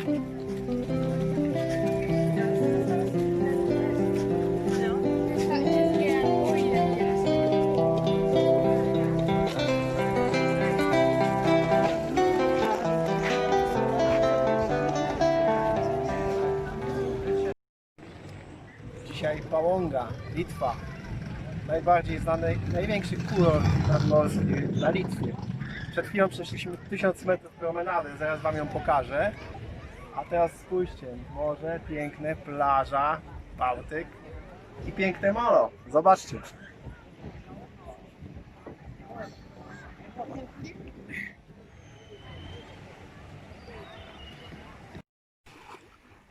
Dzisiaj Pałąga, Litwa. Najbardziej znany, największy kurort nadmorski na Litwie. Przed chwilą przeszliśmy 1000 metrów promenady, zaraz Wam ją pokażę. A teraz spójrzcie, morze, piękne, plaża, Bałtyk i piękne molo. Zobaczcie.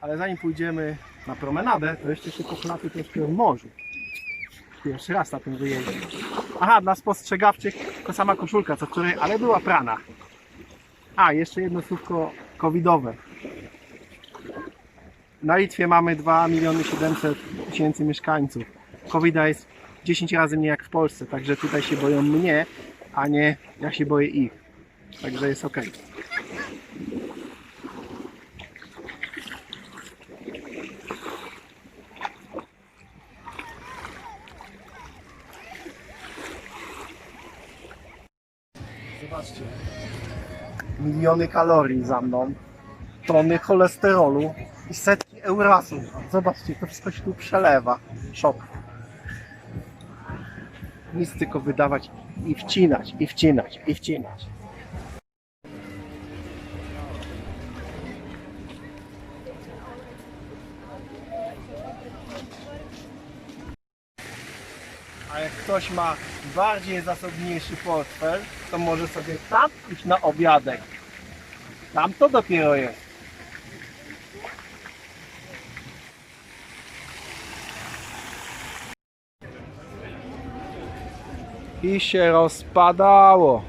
Ale zanim pójdziemy na promenadę, to jeszcze się pochlapy troszkę w morzu. Pierwszy raz na tym wyjeździe. Aha, dla spostrzegawczych to sama koszulka co wczoraj, ale była prana. A, jeszcze jedno słówko covidowe. Na Litwie mamy 2 miliony 700 tysięcy mieszkańców. covid jest 10 razy mniej jak w Polsce, także tutaj się boją mnie, a nie ja się boję ich. Także jest ok. Zobaczcie. Miliony kalorii za mną, tony cholesterolu i setki eurasów. Zobaczcie, to wszystko się tu przelewa. Szok. Nic tylko wydawać i wcinać, i wcinać, i wcinać. A jak ktoś ma bardziej zasobniejszy portfel, to może sobie tam iść na obiadek. Tam to dopiero jest. i się rozpadało.